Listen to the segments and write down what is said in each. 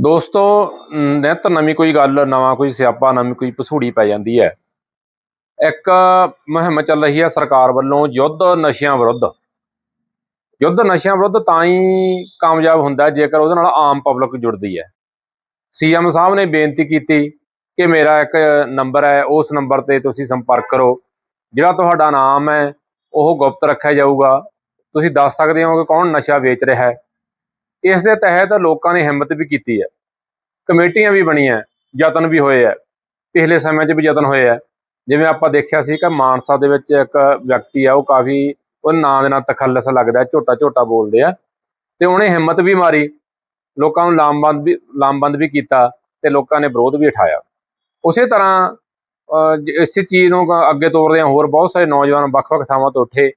ਦੋਸਤੋ ਨਿੱਤ ਨਵੀਂ ਕੋਈ ਗੱਲ, ਨਵਾਂ ਕੋਈ ਸਿਆਪਾ, ਨਵੀਂ ਕੋਈ ਪਸੂੜੀ ਪੈ ਜਾਂਦੀ ਹੈ। ਇੱਕ ਮੁਹਿੰਮ ਚੱਲ ਰਹੀ ਹੈ ਸਰਕਾਰ ਵੱਲੋਂ ਯੁੱਧ ਨਸ਼ਿਆਂ ਵਿਰੁੱਧ। ਯੁੱਧ ਨਸ਼ਿਆਂ ਵਿਰੁੱਧ ਤਾਂ ਹੀ ਕਾਮਯਾਬ ਹੁੰਦਾ ਜੇਕਰ ਉਹਦੇ ਨਾਲ ਆਮ ਪਬਲਿਕ ਜੁੜਦੀ ਹੈ। ਸੀਐਮ ਸਾਹਿਬ ਨੇ ਬੇਨਤੀ ਕੀਤੀ ਕਿ ਮੇਰਾ ਇੱਕ ਨੰਬਰ ਹੈ, ਉਸ ਨੰਬਰ ਤੇ ਤੁਸੀਂ ਸੰਪਰਕ ਕਰੋ। ਜਿਹੜਾ ਤੁਹਾਡਾ ਨਾਮ ਹੈ, ਉਹ ਗੁਪਤ ਰੱਖਿਆ ਜਾਊਗਾ। ਤੁਸੀਂ ਦੱਸ ਸਕਦੇ ਹੋ ਕਿ ਕੌਣ ਨਸ਼ਾ ਵੇਚ ਰਿਹਾ ਹੈ। ਇਸ ਦੇ ਤਹਿਤ ਲੋਕਾਂ ਨੇ ਹਿੰਮਤ ਵੀ ਕੀਤੀ ਹੈ। ਕਮੇਟੀਆਂ ਵੀ ਬਣੀਆਂ ਯਤਨ ਵੀ ਹੋਏ ਆ ਪਿਛਲੇ ਸਮੇਂ 'ਚ ਵੀ ਯਤਨ ਹੋਏ ਆ ਜਿਵੇਂ ਆਪਾਂ ਦੇਖਿਆ ਸੀ ਕਿ ਮਾਨਸਾ ਦੇ ਵਿੱਚ ਇੱਕ ਵਿਅਕਤੀ ਆ ਉਹ ਕਾਫੀ ਉਹ ਨਾਂ ਦੇ ਨਾਲ ਤਖੱਲਸ ਲੱਗਦਾ ਝੋਟਾ ਝੋਟਾ ਬੋਲਦੇ ਆ। ਤੇ ਉਹਨੇ ਹਿੰਮਤ ਵੀ ਮਾਰੀ ਲੋਕਾਂ ਨੂੰ ਲਾਮਬੰਦ ਵੀ ਲਾਮਬੰਦ ਵੀ ਕੀਤਾ ਤੇ ਲੋਕਾਂ ਨੇ ਵਿਰੋਧ ਵੀ ਉਠਾਇਆ। ਉਸੇ ਤਰ੍ਹਾਂ ਅਹ, ਇਸੇ ਚੀਜ਼ ਨੂੰ ਕ- ਅੱਗੇ ਤੋਰਦੇ ਆ ਹੋਰ ਬਹੁਤ ਸਾਰੇ ਨੌਜਵਾਨ ਵੱਖ-ਵੱਖ ਥਾਵਾਂ ਤੋਂ ਉੱਠੇ।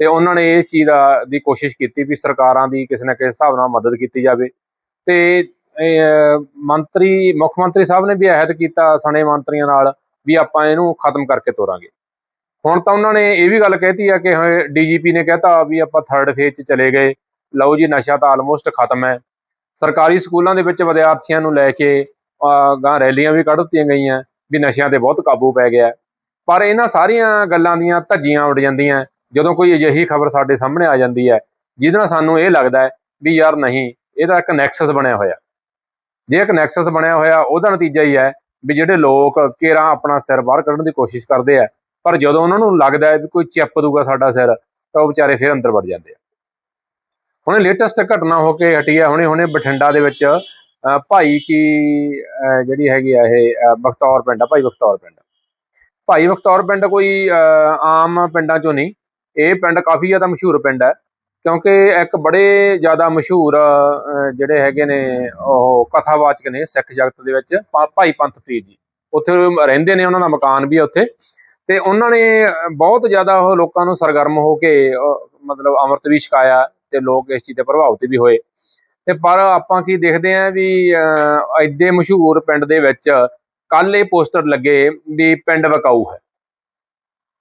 ਤੇ ਉਹਨਾਂ ਨੇ ਇਸ ਚੀਜ਼ ਦਾ, ਦੀ ਕੋਸ਼ਿਸ਼ ਕੀਤੀ ਵੀ ਸਰਕਾਰਾਂ ਦੀ ਕਿਸੇ ਨਾ ਕਿਸੇ ਹਿਸਾਬ ਨਾਲ ਮਦਦ ਕੀਤੀ ਜਾਵੇ। ਤੇ ਮੰਤਰੀ, ਮੁੱਖ ਮੰਤਰੀ ਸਾਹਿਬ ਨੇ ਵੀ ਅਹਿਦ ਕੀਤਾ ਸਣੇ ਮੰਤਰੀਆਂ ਨਾਲ ਵੀ ਆਪਾਂ ਇਹਨੂੰ ਖਤਮ ਕਰਕੇ ਤੋਰਾਂਗੇ। ਹੁਣ ਤਾਂ ਉਹਨਾਂ ਨੇ ਇਹ ਵੀ ਗੱਲ ਕਹਿਤੀ ਆ ਕਿ ਡੀਜੀਪੀ ਨੇ ਕਹਿਤਾ ਵੀ ਆਪਾਂ ਥਰਡ ਫੇਜ਼ 'ਚ ਚਲੇ ਗਏ। ਲਓ ਜੀ, ਨਸ਼ਾ ਤਾਂ ਆਲਮੋਸਟ ਖਤਮ ਹੈ। ਸਰਕਾਰੀ ਸਕੂਲਾਂ ਦੇ ਵਿੱਚ ਵਿਦਿਆਰਥੀਆਂ ਨੂੰ ਲੈ ਕੇ ਗਾਂ ਰੈਲੀਆਂ ਵੀ ਕੱਢ ਦਿੱਤੀਆਂ ਗਈਆਂ, ਵੀ ਨਸ਼ਿਆਂ ਤੇ ਬਹੁਤ ਕਾਬੂ ਪੈ ਗਿਆ। ਪਰ ਇਹਨਾਂ ਸਾਰੀਆਂ ਗੱਲਾਂ ਦੀਆਂ ਧੱਜੀਆਂ ਉੱਡ ਜਾਂਦੀਆਂ। ਜਦੋਂ ਕੋਈ ਅਜਿਹੀ ਖਬਰ ਸਾਡੇ ਸਾਹਮਣੇ ਆ ਜਾਂਦੀ ਹੈ ਜਿਹਦੇ ਨਾਲ ਸਾਨੂੰ ਇਹ ਲੱਗਦਾ ਹੈ ਵੀ ਯਾਰ ਨਹੀਂ ਇਹਦਾ ਇੱਕ ਨੈਕਸਸ ਬਣਿਆ ਹੋਇਆ। ਜੇ ਇੱਕ ਨੈਕਸਸ ਬਣਿਆ ਹੋਇਆ ਉਹਦਾ ਨਤੀਜਾ ਹੀ ਹੈ ਵੀ ਜਿਹੜੇ ਲੋਕ ਕੇਰਾਂ ਆਪਣਾ ਸਿਰ ਬਾਹਰ ਕੱਢਣ ਦੀ ਕੋਸ਼ਿਸ਼ ਕਰਦੇ ਆ ਪਰ ਜਦੋਂ ਉਹਨਾਂ ਨੂੰ ਲੱਗਦਾ ਹੈ ਵੀ ਕੋਈ ਚੱਪ ਦੂਗਾ ਸਾਡਾ ਸਿਰ ਤਾਂ ਉਹ ਵਿਚਾਰੇ ਫਿਰ ਅੰਦਰ ਵੜ ਜਾਂਦੇ ਆ। ਹੁਣੇ ਲੇਟੈਸਟ ਘਟਨਾ ਹੋ ਕੇ ਹਟੀ ਹੈ ਹੁਣੇ ਹੁਣੇ ਬਠਿੰਡਾ ਦੇ ਵਿੱਚ ਭਾਈ ਕੀ ਜਿਹੜੀ ਹੈਗੀ ਆ ਇਹ ਅਹ, ਬਖਤੌਰ ਪਿੰਡ ਆ ਭਾਈ ਬਖਤੌਰ ਪਿੰਡ। ਭਾਈ ਬਖਤੌਰ ਪਿੰਡ ਕੋਈ ਆਮ ਪਿੰਡਾਂ ਚੋਂ ਨਹੀਂ ਇਹ ਪਿੰਡ ਕਾਫੀ ਜ਼ਿਆਦਾ ਮਸ਼ਹੂਰ ਪਿੰਡ ਹੈ ਕਿਉਂਕਿ ਇੱਕ ਬੜੇ ਜ਼ਿਆਦਾ ਮਸ਼ਹੂਰ ਜਿਹੜੇ ਹੈਗੇ ਨੇ ਉਹ ਕਥਾਵਾਚਕ ਨੇ ਸਿੱਖ ਜਗਤ ਦੇ ਵਿੱਚ ਭਾ- ਭਾਈ ਪੰਥ ਪੀਰ ਜੀ। ਉੱਥੇ ਰਹਿੰਦੇ ਨੇ ਉਹਨਾਂ ਦਾ ਮਕਾਨ ਵੀ ਉੱਥੇ। ਤੇ ਉਹਨਾਂ ਨੇ ਬਹੁਤ ਜ਼ਿਆਦਾ ਉਹ ਲੋਕਾਂ ਨੂੰ ਸਰਗਰਮ ਹੋ ਕੇ ਮਤਲਬ ਅੰਮ੍ਰਿਤ ਵੀ ਛਕਾਇਆ ਤੇ ਲੋਕ ਇਸ ਚੀਜ਼ ਤੇ ਪ੍ਰਭਾਵਿਤ ਵੀ ਹੋਏ। ਤੇ ਪਰ ਆਪਾਂ ਕੀ ਦੇਖਦੇ ਆਂ ਵੀ ਅਹ, ਐਡੇ ਮਸ਼ਹੂਰ ਪਿੰਡ ਦੇ ਵਿੱਚ ਕੱਲ ਇਹ ਪੋਸਟਰ ਲੱਗੇ ਵੀ ਪਿੰਡ ਵਕਾਊ ਹੈ।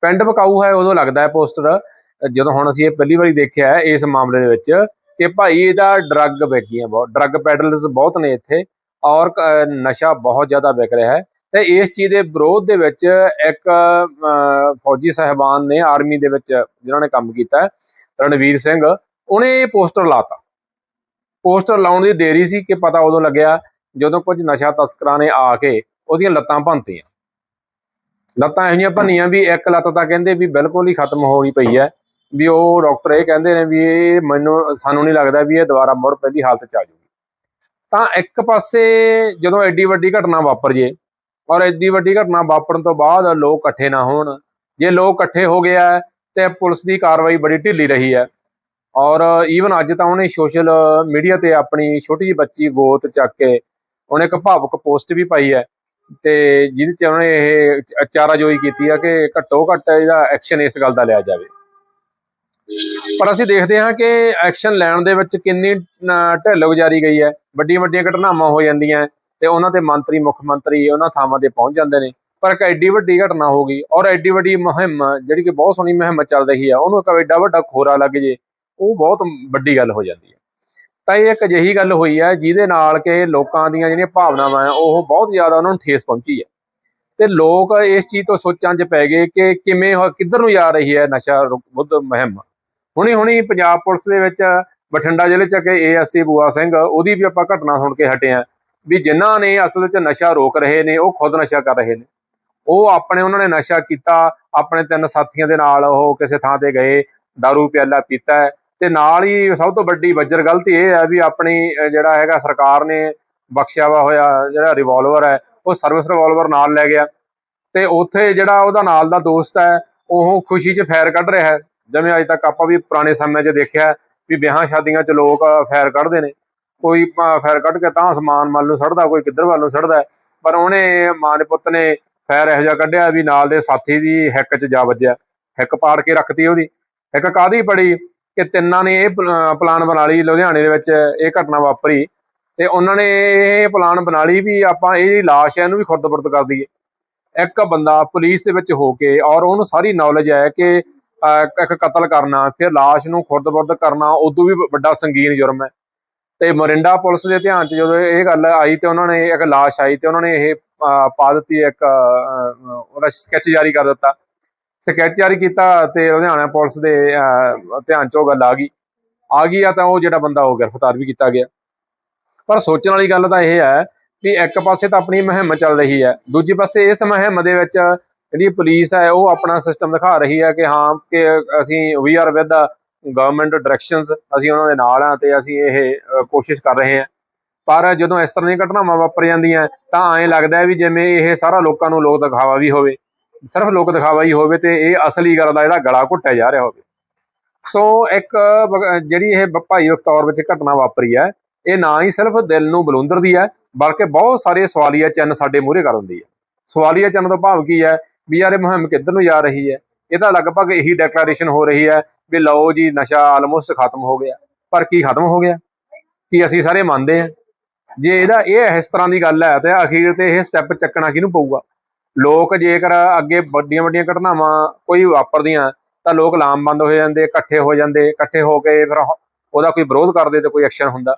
ਪਿੰਡ ਵਕਾਊ ਹੈ, ਉਦੋਂ ਲੱਗਦਾ ਹੈ ਪੋਸਟਰ। ਜਦੋਂ ਹੁਣ ਅਸੀਂ ਇਹ ਪਹਿਲੀ ਵਾਰੀ ਦੇਖਿਆ ਹੈ ਇਸ ਮਾਮਲੇ ਦੇ ਵਿੱਚ ਕਿ ਭਾਈ ਇਹਦਾ ਡਰੱਗ ਵਿਕੀਆਂ ਬਹੁਤ, ਡਰੱਗ ਪੈਡਲਰਸ ਬਹੁਤ ਨੇ ਇੱਥੇ ਔਰ ਨਸ਼ਾ ਬਹੁਤ ਜ਼ਿਆਦਾ ਵਿਕ ਰਿਹਾ ਹੈ। ਤੇ ਇਸ ਚੀਜ਼ ਦੇ ਵਿਰੋਧ ਦੇ ਵਿੱਚ ਇੱਕ ਫੌਜੀ ਸਹਿਬਾਨ ਨੇ ਆਰਮੀ ਦੇ ਵਿੱਚ ਜਿਨ੍ਹਾਂ ਨੇ ਕੰਮ ਕੀਤਾ ਰਣਵੀਰ ਸਿੰਘ, ਉਹਨੇ ਇਹ ਪੋਸਟਰ ਲਾਤਾ। ਪੋਸਟਰ ਲਾਉਣ ਦੀ ਦੇਰੀ ਸੀ ਕਿ ਪਤਾ ਉਦੋਂ ਲੱਗਿਆ ਜਦੋਂ ਕੁਝ ਨਸ਼ਾ ਤਸਕਰਾਂ ਨੇ ਆ ਕੇ ਉਹਦੀਆਂ ਲੱਤਾਂ ਭੰਨਤੀਆਂ। ਲੱਤਾਂ ਇਹੋ ਜਿਹੀਆਂ ਭੰਨੀਆਂ ਵੀ ਇੱਕ ਲੱਤ ਤਾਂ ਕਹਿੰਦੇ ਵੀ ਬਿਲਕੁਲ ਹੀ ਖਤਮ ਹੋ ਗਈ ਪਈ ਹੈ। ਵੀ ਉਹ ਡਾਕਟਰ ਇਹ ਕਹਿੰਦੇ ਨੇ ਵੀ ਇਹ ਮੈਨੂੰ ਸਾਨੂੰ ਨਹੀਂ ਲੱਗਦਾ ਵੀ ਇਹ ਦੁਬਾਰਾ ਮੁੜ ਪਹਿਲੀ ਹਾਲਤ ਚ ਆ ਜਾਊਗੀ। ਤਾਂ ਇੱਕ ਪਾਸੇ ਜਦੋਂ ਐਡੀ ਵੱਡੀ ਘਟਨਾ ਵਾਪਰ ਜੇ ਔਰ ਐਡੀ ਵੱਡੀ ਘਟਨਾ ਵਾਪਰਨ ਤੋਂ ਬਾਅਦ ਲੋਕ ਇਕੱਠੇ ਨਾ ਹੋਣ ਜੇ ਲੋਕ ਇਕੱਠੇ ਹੋ ਗਿਆ ਹੈ, ਤੇ ਪੁਲਿਸ ਦੀ ਕਾਰਵਾਈ ਬੜੀ ਢਿੱਲੀ ਰਹੀ ਹੈ। ਔਰ ਈਵਨ ਅੱਜ ਤਾਂ ਉਹਨੇ ਸੋਸ਼ਲ ਮੀਡੀਆ ਤੇ ਆਪਣੀ ਛੋਟੀ ਜਿਹੀ ਬੱਚੀ ਗੋਤ ਚੱਕ ਕੇ ਉਹਨੇ ਇੱਕ ਭਾਵੁਕ ਪੋਸਟ ਵੀ ਪਾਈ ਹੈ। ਤੇ ਜਿਹਦੇ ਚ ਉਹਨੇ ਇਹ ਚਾਰਾਜੋਈ ਕੀਤੀ ਆ ਕਿ ਘੱਟੋ ਘੱਟ ਇਹਦਾ ਐਕਸ਼ਨ ਇਸ ਗੱਲ ਦਾ ਲਿਆ ਜਾਵੇ। ਪਰ ਅਸੀਂ ਦੇਖਦੇ ਹਾਂ ਕਿ ਐਕਸ਼ਨ ਲੈਣ ਦੇ ਵਿੱਚ ਕਿੰਨੀ ਢਿੱਲ ਗੁਜ਼ਾਰੀ ਗਈ ਹੈ। ਵੱਡੀਆਂ ਵੱਡੀਆਂ ਘਟਨਾਵਾਂ ਹੋ ਜਾਂਦੀਆਂ ਤੇ ਉਹਨਾਂ ਤੇ ਮੰਤਰੀ, ਮੁੱਖ ਮੰਤਰੀ ਉਹਨਾਂ ਥਾਵਾਂ ਤੇ ਪਹੁੰਚ ਜਾਂਦੇ ਨੇ। ਪਰ ਇੱਕ ਐਡੀ ਵੱਡੀ ਘਟਨਾ ਹੋ ਗਈ ਔਰ ਐਡੀ ਵੱਡੀ ਮੁਹਿੰਮ, ਜਿਹੜੀ ਕਿ ਬਹੁਤ ਸੋਹਣੀ ਮੁਹਿੰਮ ਚੱਲ ਰਹੀ ਹੈ ਉਹਨੂੰ ਇੱਕ ਐਡਾ ਵੱਡਾ ਖੋਰਾ ਲੱਗ ਜੇ, ਉਹ ਬਹੁਤ ਵੱਡੀ ਗੱਲ ਹੋ ਜਾਂਦੀ ਹੈ। ਤਾਂ ਇਹ ਇੱਕ ਅਜਿਹੀ ਗੱਲ ਹੋਈ ਹੈ ਜਿਹਦੇ ਨਾਲ ਕਿ ਲੋਕਾਂ ਦੀਆਂ ਜਿਹੜੀਆਂ ਭਾਵਨਾਵਾਂ ਆ ਉਹ ਬਹੁਤ ਜ਼ਿਆਦਾ ਉਹਨਾਂ ਨੂੰ ਠੇਸ ਪਹੁੰਚੀ ਹੈ। ਤੇ ਲੋਕ ਇਸ ਚੀਜ਼ ਤੋਂ ਸੋਚਾਂ 'ਚ ਪੈ ਗਏ ਕਿ ਕਿਵੇਂ ਉਹ- ਕਿੱਧਰ ਨੂੰ ਜਾ ਰਹੀ ਹੈ ਨਸ਼ਾ ਰੁ- ਵਿਰੁੱਧ ਮੁਹਿੰਮ। ਹੁਣੀ ਹੁਣੀ ਪੰਜਾਬ ਪੁਲਿਸ ਦੇ ਵਿੱਚ ਬਠਿੰਡਾ ਜ਼ਿਲ੍ਹੇ 'ਚ ਕਿ ਏਐਸਸੀ ਬੂਆ ਸਿੰਘ, ਉਹਦੀ ਵੀ ਆਪਾਂ ਘਟਨਾ ਸੁਣ ਕੇ ਹਟੇ ਆ ਵੀ ਜਿਨ੍ਹਾਂ ਨੇ ਅਸਲ ਵਿੱਚ ਨਸ਼ਾ ਰੋਕ ਰਹੇ ਨੇ, ਉਹ ਖੁਦ ਨਸ਼ਾ ਕਰ ਰਹੇ ਨੇ। ਉਹ ਆਪਣੇ ਉਹਨਾਂ ਨੇ ਨਸ਼ਾ ਕੀਤਾ, ਆਪਣੇ ਤਿੰਨ ਸਾਥੀਆਂ ਦੇ ਨਾਲ ਉਹ ਕਿਸੇ ਥਾਂ ਤੇ ਗਏ दारू ਪਿਆਲਾ ਪੀਤਾ ਤੇ ਨਾਲ ਹੀ ਸਭ ਤੋਂ ਵੱਡੀ ਵੱਜਰ ਗਲਤੀ ਇਹ ਹੈ ਵੀ ਆਪਣੀ ਜਿਹੜਾ ਹੈਗਾ ਸਰਕਾਰ ਨੇ ਬਖਸ਼ਿਆ ਵਾ ਹੋਇਆ, ਜਿਹੜਾ ਰਿਵਾਲਵਰ ਹੈ, ਉਹ ਸਰਵਿਸ ਰਿਵਾਲਵਰ ਨਾਲ ਲੈ ਗਿਆ। ਤੇ ਉੱਥੇ ਜਿਹੜਾ ਉਹਦਾ ਨਾਲ ਦਾ ਦੋਸਤ ਹੈ, ਉਹ ਖੁਸ਼ੀ 'ਚ ਫੈਰ ਕੱਢ ਰਿਹਾ ਹੈ। ਜਿਵੇਂ ਅੱਜ ਤੱਕ ਆਪਾਂ ਵੀ ਪੁਰਾਣੇ ਸਮੇਂ 'ਚ ਦੇਖਿਆ ਵੀ ਵਿਆਹਾਂ ਸ਼ਾਦੀਆਂ 'ਚ ਲੋਕ ਫੈਰ ਕੱਢਦੇ ਨੇ। ਕੋਈ ਫੈਰ ਕੱਢ ਕੇ ਤਾਂ ਸਮਾਨ ਮੰਨ ਨੂੰ ਸੜਦਾ, ਕੋਈ ਕਿੱਧਰ ਵੱਲ ਨੂੰ ਸੜਦਾ ਪਰ ਉਹਨੇ ਮਾਂ ਦੇ ਪੁੱਤ ਨੇ ਫੈਰ ਇਹੋ ਜਿਹਾ ਕੱਢਿਆ ਵੀ ਨਾਲ ਦੇ ਸਾਥੀ ਦੀ ਹਿੱਕ 'ਚ ਜਾ ਵੱਜਿਆ। ਹਿੱਕ ਪਾੜ ਕੇ ਰੱਖਤੀ ਉਹਦੀ। ਹਿੱਕ ਕਾਦੀ ਪੜੀ? ਕਿ ਤਿੰਨਾਂ ਨੇ ਇਹ ਪਲ- ਪਲਾਨ ਬਣਾ ਲਈ, ਲੁਧਿਆਣੇ ਦੇ ਵਿੱਚ ਇਹ ਘਟਨਾ ਵਾਪਰੀ ਤੇ ਉਹਨਾਂ ਨੇ ਇਹ ਪਲਾਨ ਬਣਾ ਲਈ ਵੀ ਆਪਾਂ ਇਹ ਲਾਸ਼ ਹੈ ਇਹਨੂੰ ਵੀ ਖੁਰਦ-ਬੁਰਦ ਕਰ ਦਈਏ। ਇੱਕ ਬੰਦਾ ਪੁਲਿਸ ਦੇ ਵਿੱਚ ਹੋ ਕੇ ਔਰ ਉਹਨੂੰ ਸਾਰੀ ਨੌਲੇਜ ਹੈ ਕਿ ਇੱਕ ਕਤਲ ਕਰਨਾ, ਫਿਰ ਲਾਸ਼ ਨੂੰ ਖੁਰਦ-ਬੁਰਦ ਕਰਨਾ, ਉਦੋਂ ਵੀ ਵੱਡਾ ਸੰਗੀਨ ਜੁਰਮ ਹੈ। ਤੇ ਮੋਰਿੰਡਾ ਪੁਲਿਸ ਦੇ ਧਿਆਨ 'ਚ ਜਦੋਂ ਇਹ ਗੱਲ ਆਈ ਤੇ ਉਹਨਾਂ ਨੇ ਇੱਕ ਲਾਸ਼ ਆਈ ਤੇ ਉਹਨਾਂ ਨੇ ਇਹ ਪਾ ਦਿੱਤੀ ਇੱਕ ਉਹਦਾ ਸਕੈਚ ਜਾਰੀ ਕਰ ਦਿੱਤਾ। ਸਕੈਚ ਜਾਰੀ ਕੀਤਾ ਤੇ ਲੁਧਿਆਣਾ ਪੁਲਿਸ ਦੇ ਧਿਆਨ 'ਚ ਉਹ ਗੱਲ ਆ ਗਈ। ਆ ਗਈ ਆ ਤਾਂ ਉਹ ਜਿਹੜਾ ਬੰਦਾ ਉਹ ਗ੍ਰਿਫਤਾਰ ਵੀ ਕੀਤਾ ਗਿਆ। ਪਰ ਸੋਚਣ ਵਾਲੀ ਗੱਲ ਤਾਂ ਇਹ ਹੈ ਵੀ ਇੱਕ ਪਾਸੇ ਤਾਂ ਆਪਣੀ ਮੁਹਿੰਮ ਚੱਲ ਰਹੀ ਹੈ, ਦੂਜੇ ਪਾਸੇ ਇਸ ਮੁਹਿੰਮ ਦੇ ਵਿੱਚ ਜਿਹੜੀ ਪੁਲਿਸ ਹੈ ਉਹ ਆਪਣਾ ਸਿਸਟਮ ਦਿਖਾ ਰਹੀ ਹੈ ਕਿ ਹਾਂ, ਕਿ ਅਸੀਂ we are with government directions ਅਸੀਂ ਉਹਨਾਂ ਦੇ ਨਾਲ ਆ ਤੇ ਅਸੀਂ ਇਹ ਕੋਸ਼ਿਸ਼ ਕਰ ਰਹੇ ਹਾਂ। ਪਰ ਜਦੋਂ ਇਸ ਤਰ੍ਹਾਂ ਦੀਆਂ ਘਟਨਾਵਾਂ ਵਾਪਰ ਜਾਂਦੀਆਂ ਤਾਂ ਐਂ ਲੱਗਦਾ ਹੈ ਵੀ ਜਿਵੇਂ ਇਹ ਸਾਰਾ ਲੋਕਾਂ ਨੂੰ ਲੋਕ ਦਿਖਾਵਾ ਵੀ ਹੋਵੇ। ਸਿਰਫ ਲੋਕ ਦਿਖਾਵਾ ਹੀ ਹੋਵੇ ਤੇ ਇਹ ਅਸਲੀ ਗੱਲ ਦਾ ਜਿਹੜਾ ਗਲਾ ਘੁੱਟਿਆ ਜਾ ਰਿਹਾ ਹੋਵੇ। ਸੋ ਇੱਕ ਜਿਹੜੀ ਇਹ ਬ- ਭਾਈ ਬਖਤੌਰ ਵਿੱਚ ਘਟਨਾ ਵਾਪਰੀ ਹੈ, ਇਹ ਨਾ ਹੀ ਸਿਰਫ ਦਿਲ ਨੂੰ ਬਲੁੰਦਰਦੀ ਹੈ, ਬਲਕਿ ਬਹੁਤ ਸਾਰੇ ਸਵਾਲੀਆ ਚਿੰਨ੍ਹ ਸਾਡੇ ਮੂਹਰੇ ਕਰ ਦਿੰਦੀ ਹੈ। ਸਵਾਲੀਆ ਚਿੰਨ੍ਹ ਤੋਂ ਭਾਵ ਕੀ ਹੈ? ਵੀ ਯਾਰ ਇਹ ਮੁਹਿੰਮ ਕਿੱਧਰ ਨੂੰ ਜਾ ਰਹੀ ਹੈ? ਇਹਦਾ ਲਗਭਗ ਇਹੀ ਡੈਕਲੇਰੇਸ਼ਨ ਹੋ ਰਹੀ ਹੈ ਵੀ ਲਓ ਜੀ, ਨਸ਼ਾ ਆਲਮੋਸਟ ਖਤਮ ਹੋ ਗਿਆ। ਪਰ ਕੀ ਖਤਮ ਹੋ ਗਿਆ? ਕੀ ਅਸੀਂ ਸਾਰੇ ਮੰਨਦੇ ਹਾਂ? ਜੇ ਇਹਦਾ ਇਹ ਇਸ ਤਰ੍ਹਾਂ ਦੀ ਗੱਲ ਹੈ, ਤੇ ਅਖੀਰ ਤੇ ਇਹ ਸਟੈਪ ਚੱਕਣਾ ਕਿਹਨੂੰ ਪਊਗਾ? ਲੋਕ ਜੇਕਰ ਅੱਗੇ ਵੱਡੀਆਂ ਵੱਡੀਆਂ ਘਟਨਾਵਾਂ ਕੋਈ ਵਾਪਰਦੀਆਂ, ਤਾਂ ਲੋਕ ਲਾਮਬੰਦ ਹੋ ਜਾਂਦੇ, ਇਕੱਠੇ ਹੋ ਜਾਂਦੇ, ਇਕੱਠੇ ਹੋ ਕੇ ਫਿਰ ਉਹਦਾ ਕੋਈ ਵਿਰੋਧ ਕਰਦੇ ਤੇ ਕੋਈ ਐਕਸ਼ਨ ਹੁੰਦਾ।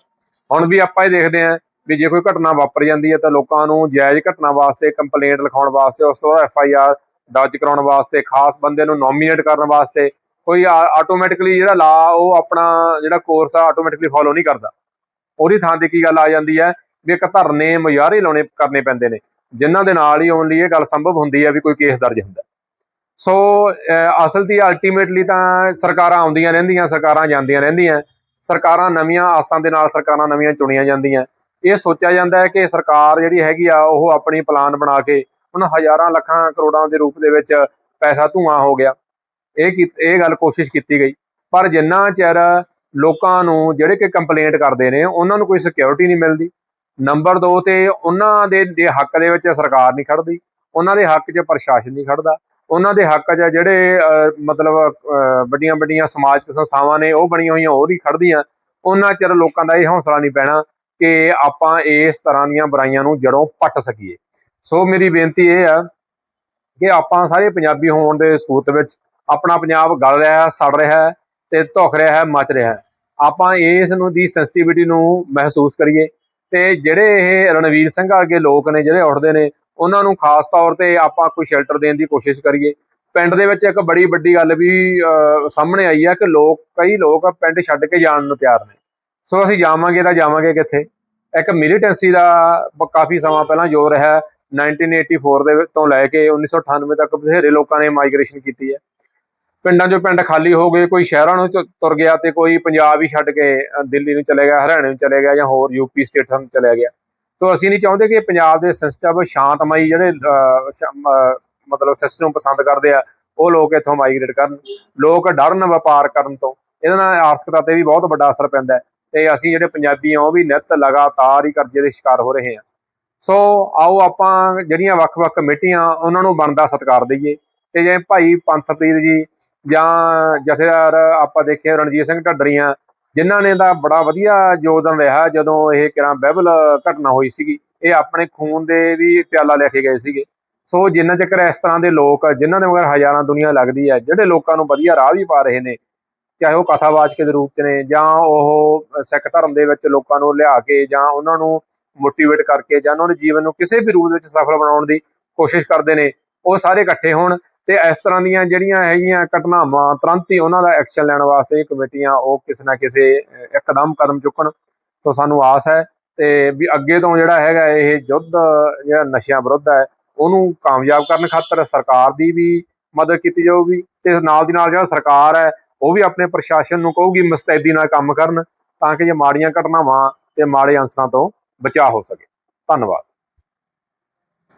ਹੁਣ ਵੀ ਆਪਾਂ ਇਹ ਦੇਖਦੇ ਹਾਂ ਵੀ ਜੇ ਕੋਈ ਘਟਨਾ ਵਾਪਰ ਜਾਂਦੀ ਹੈ ਤਾਂ ਲੋਕਾਂ ਨੂੰ ਜਾਇਜ਼ ਘਟਨਾ ਵਾਸਤੇ ਕੰਪਲੇਂਟ ਲਿਖਾਉਣ ਵਾਸਤੇ, ਉਸ ਤੋਂ ਐਫ ਆਈ ਆਰ ਦਰਜ ਕਰਾਉਣ ਵਾਸਤੇ, ਖਾਸ ਬੰਦੇ ਨੂੰ ਨੋਮੀਨੇਟ ਕਰਨ ਵਾਸਤੇ, ਕੋਈ ਆਟੋਮੈਟਿਕਲੀ ਜਿਹੜਾ ਲਾ, ਉਹ ਆਪਣਾ ਜਿਹੜਾ ਕੋਰਸ ਆ ਆਟੋਮੈਟਿਕਲੀ ਫੋਲੋ ਨਹੀਂ ਕਰਦਾ। ਉਹਦੀ ਥਾਂ ਤੇ ਕੀ ਗੱਲ ਆ ਜਾਂਦੀ ਹੈ ਵੀ ਇੱਕ ਧਰਨੇ ਮੁਜ਼ਾਹਰੇ ਲਾਉਣੇ, ਕਰਨੇ ਪੈਂਦੇ ਨੇ। ਜਿਨ੍ਹਾਂ ਦੇ ਨਾਲ ਹੀ ਓਨਲੀ ਇਹ ਗੱਲ ਸੰਭਵ ਹੁੰਦੀ ਹੈ ਵੀ ਕੋਈ ਕੇਸ ਦਰਜ ਹੁੰਦਾ। ਸੋ ਅਸਲ ਦੀ ਅਲਟੀਮੇਟਲੀ ਤਾਂ ਸਰਕਾਰਾਂ ਆਉਂਦੀਆਂ ਰਹਿੰਦੀਆਂ, ਸਰਕਾਰਾਂ ਜਾਂਦੀਆਂ ਰਹਿੰਦੀਆਂ, ਸਰਕਾਰਾਂ ਨਵੀਆਂ ਆਸਾਂ ਦੇ ਨਾਲ ਸਰਕਾਰਾਂ ਨਵੀਆਂ ਚੁਣੀਆਂ ਜਾਂਦੀਆਂ। ਇਹ ਸੋਚਿਆ ਜਾਂਦਾ ਹੈ ਕਿ ਸਰਕਾਰ ਜਿਹੜੀ ਹੈਗੀ ਆ, ਉਹ ਆਪਣੀ ਪਲਾਨ ਬਣਾ ਕੇ ਉਹਨਾਂ ਹਜ਼ਾਰਾਂ ਲੱਖਾਂ ਕਰੋੜਾਂ ਦੇ ਰੂਪ ਦੇ ਵਿੱਚ ਪੈਸਾ ਧੂਆਂ ਹੋ ਗਿਆ। ਇਹ ਕੀ- ਇਹ ਗੱਲ ਕੋਸ਼ਿਸ਼ ਕੀਤੀ ਗਈ। ਪਰ ਜਿੰਨਾ ਚਿਰ ਲੋਕਾਂ ਨੂੰ ਜਿਹੜੇ ਕਿ ਕੰਪਲੇਂਟ ਕਰਦੇ ਨੇ, ਉਹਨਾਂ ਨੂੰ ਕੋਈ ਸਿਕਿਉਰਿਟੀ ਨਹੀਂ ਮਿਲਦੀ। ਨੰਬਰ 2 ਤੇ ਉਹਨਾਂ ਦੇ ਦੇ ਹੱਕ ਦੇ ਵਿੱਚ ਸਰਕਾਰ ਨਹੀਂ ਖੜਦੀ। ਉਹਨਾਂ ਦੇ ਹੱਕ 'ਚ ਪ੍ਰਸ਼ਾਸਨ ਨਹੀਂ ਖੜਦਾ। ਉਹਨਾਂ ਦੇ ਹੱਕ 'ਚ ਜਿਹੜੇ ਮਤਲਬ ਵੱਡੀਆਂ ਵੱਡੀਆਂ ਸਮਾਜਿਕ ਸੰਸਥਾਵਾਂ ਨੇ, ਉਹ ਬਣੀਆਂ ਹੋਈਆਂ, ਉਹ ਨਹੀਂ ਖੜਦੀਆਂ। ਉਹਨਾਂ ਚਿਰ ਲੋਕਾਂ ਦਾ ਇਹ ਹੌਸਲਾ ਨਹੀਂ ਪੈਣਾ ਕਿ ਆਪਾਂ ਇਸ ਤਰ੍ਹਾਂ ਦੀਆਂ ਬੁਰਾਈਆਂ ਨੂੰ ਜੜੋਂ ਪੱਟ ਸਕੀਏ। ਸੋ ਮੇਰੀ ਬੇਨਤੀ ਇਹ ਆ ਕਿ ਆਪਾਂ ਸਾਰੇ ਪੰਜਾਬੀ ਹੋਣ ਦੇ ਸੂਰਤ ਵਿੱਚ ਆਪਣਾ ਪੰਜਾਬ ਗਲ ਰਿਹਾ ਹੈ ਸੜ ਰਿਹਾ ਹੈ ਤੇ ਧੁਖ ਰਿਹਾ ਹੈ ਮਚ ਰਿਹਾ। ਹੈ ਆਪਾਂ ਇਸ ਨੂੰ ਦੀ ਸੈਂਸਿਟੀਵਿਟੀ ਨੂੰ ਮਹਿਸੂਸ ਕਰੀਏ। ਤੇ ਜਿਹੜੇ ਇਹ ਰਣਵੀਰ ਸਿੰਘ ਵਰਗੇ ਲੋਕ ਨੇ ਜਿਹੜੇ ਉੱਠਦੇ ਨੇ ਉਹਨਾਂ ਨੂੰ ਖਾਸ ਤੌਰ ਤੇ ਆਪਾਂ ਕੋਈ ਸ਼ੈਲਟਰ ਦੇਣ ਦੀ ਕੋਸ਼ਿਸ਼ ਕਰੀਏ। ਪਿੰਡ ਦੇ ਵਿੱਚ ਇੱਕ ਬੜੀ ਵੱਡੀ ਗੱਲ ਵੀ ਸਾਹਮਣੇ ਆਈ ਹੈ ਕਿ ਲੋਕ ਕਈ ਲੋਕ ਪਿੰਡ ਛੱਡ ਕੇ ਜਾਣ ਨੂੰ ਤਿਆਰ ਨੇ। ਸੋ ਅਸੀਂ ਜਾਵਾਂਗੇ ਤਾਂ ਜਾਵਾਂਗੇ ਕਿੱਥੇ? ਇੱਕ ਮਿਲੀਟੈਂਸੀ ਦਾ ਬ- ਕਾਫੀ ਸਮਾਂ ਪਹਿਲਾਂ ਜ਼ੋਰ ਰਿਹਾ। ਹੈ, 1984 ਦੇ ਤੋਂ ਲੈ ਕੇ 1998 ਤੱਕ ਬਥੇਰੇ ਲੋਕਾਂ ਨੇ ਮਾਈਗ੍ਰੇਸ਼ਨ ਕੀਤੀ ਹੈ। ਪਿੰਡਾਂ 'ਚੋਂ ਪਿੰਡ ਖਾਲੀ ਹੋ ਗਏ, ਕੋਈ ਸ਼ਹਿਰਾਂ ਨੂੰ ਤੁ- ਤੁਰ ਗਿਆ ਤੇ ਕੋਈ ਪੰਜਾਬ ਹੀ ਛੱਡ ਕੇ ਦਿੱਲੀ ਨੂੰ ਚਲੇ ਗਿਆ, ਹਰਿਆਣੇ ਨੂੰ ਚਲੇ ਗਿਆ ਜਾਂ ਹੋਰ ਯੂਪੀ ਸਟੇਟਾਂ ਨੂੰ ਚਲੇ ਗਿਆ। ਤੋਂ ਅਸੀਂ ਨਹੀਂ ਚਾਹੁੰਦੇ ਕਿ ਪੰਜਾਬ ਦੇ ਸਿਸਟਮ ਸ਼ਾਂਤਮਈ ਜਿਹੜੇ ਮਤਲਬ ਸਿਸਟਮ ਪਸੰਦ ਕਰਦੇ ਆ, ਉਹ ਲੋਕ ਇੱਥੋਂ ਮਾਈਗ੍ਰੇਟ ਕਰਨ। ਲੋਕ ਡਰਨ ਵਪਾਰ ਕਰਨ ਤੋਂ। ਇਹਦੇ ਨਾਲ ਆਰਥਿਕਤਾ ਤੇ ਵੀ ਬਹੁਤ ਵੱਡਾ ਅਸਰ ਪੈਂਦਾ ਹੈ। ਤੇ ਅਸੀਂ ਜਿਹੜੇ ਪੰਜਾਬੀ ਆ, ਉਹ ਵੀ ਨਿਤ ਲਗਾਤਾਰ ਹੀ ਕਰਜ਼ੇ ਦੇ ਸ਼ਿਕਾਰ ਹੋ ਰਹੇ ਹਾਂ ਸੋ ਆਓ ਆਪਾਂ ਜਿਹੜੀਆਂ ਵੱਖ-ਵੱਖ ਕਮੇਟੀਆਂ, ਉਹਨਾਂ ਨੂੰ ਬਣਦਾ ਸਤਿਕਾਰ ਦਈਏ। ਤੇ ਜੇ ਭਾਈ ਪੰਥਪ੍ਰੀਤ ਜੀ ਜਾਂ ਜਥੇਦਾਰ ਆਪਾਂ ਦੇਖਿਆ ਰਣਜੀਤ ਸਿੰਘ ਢੱਡਰੀਆਂ, ਜਿਨ੍ਹਾਂ ਨੇ ਦਾ ਬੜਾ ਵਧੀਆ ਯੋਗਦਾਨ ਰਿਹਾ ਜਦੋਂ ਇਹ ਕਿਰਾਂ ਬਹਿਬਲ ਘਟਨਾ ਹੋਈ ਸੀਗੀ, ਇਹ ਆਪਣੇ ਖੂਨ ਦੇ ਵੀ ਪਿਆਲਾ ਲੈ ਕੇ ਗਏ ਸੀਗੇ। ਸੋ ਜਿੰਨਾ ਚੱਕਰ ਇਸ ਤਰ੍ਹਾਂ ਦੇ ਲੋਕ ਜਿਨ੍ਹਾਂ ਦੇ ਮਗਰ ਹਜ਼ਾਰਾਂ ਦੁਨੀਆ ਲੱਗਦੀ ਹੈ ਜਿਹੜੇ ਲੋਕਾਂ ਨੂੰ ਵਧੀਆ ਰਾਹ ਵੀ ਪਾ ਰਹੇ ਨੇ, ਚਾਹੇ ਉਹ ਕਥਾਵਾਚਕ ਦੇ ਰੂਪ ਚ ਨੇ ਜਾਂ ਉਹ ਸਿੱਖ ਧਰਮ ਦੇ ਵਿੱਚ ਲੋਕਾਂ ਨੂੰ ਲਿਆ ਕੇ ਜਾਂ ਉਹਨਾਂ ਨੂੰ ਮੋਟੀਵੇਟ ਕਰਕੇ ਜਾਂ ਉਹਨਾਂ ਦੇ ਜੀਵਨ ਨੂੰ ਕਿਸੇ ਵੀ ਰੂਪ ਵਿੱਚ ਸਫਲ ਬਣਾਉਣ ਦੀ ਕੋਸ਼ਿਸ਼ ਕਰਦੇ ਨੇ, ਉਹ ਸਾਰੇ ਇਕੱਠੇ ਹੋਣ। ਤੇ ਇਸ ਤਰ੍ਹਾਂ ਦੀਆਂ ਜਿਹੜੀਆਂ ਹੈਗੀਆਂ ਘਟਨਾਵਾਂ ਤੁਰੰਤ ਹੀ ਉਹਨਾਂ ਦਾ ਐਕਸ਼ਨ ਲੈਣ ਵਾਸਤੇ ਕਮੇਟੀਆਂ ਉਹ ਕਿਸੇ ਨਾ ਕਿਸੇ ਅਹ, ਇੱਕਦਮ ਕਦਮ ਚੁੱਕਣ ਤੋਂ ਸਾਨੂੰ ਆਸ ਹੈ ਤੇ ਵੀ ਅੱਗੇ ਤੋਂ ਜਿਹੜਾ ਹੈਗਾ ਇਹ ਯੁੱਧ ਜਿਹੜਾ ਨਸ਼ਿਆਂ ਵਿਰੁੱਧ ਹੈ ਉਹਨੂੰ ਕਾਮਯਾਬ ਕਰਨ ਖਾਤਰ ਸਰਕਾਰ ਦੀ ਵੀ ਮਦਦ ਕੀਤੀ ਜਾਊਗੀ ਤੇ ਨਾਲ ਦੀ ਨਾਲ ਜਿਹੜਾ ਸਰਕਾਰ ਹੈ ਉਹ ਵੀ ਆਪਣੇ ਪ੍ਰਸ਼ਾਸਨ ਨੂੰ ਕਹੂਗੀ ਮੁਸਤੈਦੀ ਨਾਲ ਕੰਮ ਕਰਨ ਤਾਂ ਕਿ ਜੇ ਮਾੜੀਆਂ ਘਟਨਾਵਾਂ ਤੇ ਮਾੜੇ ਅੰਸਰਾਂ ਤੋਂ ਬਚਾਅ ਹੋ ਸਕੇ। ਧੰਨਵਾਦ।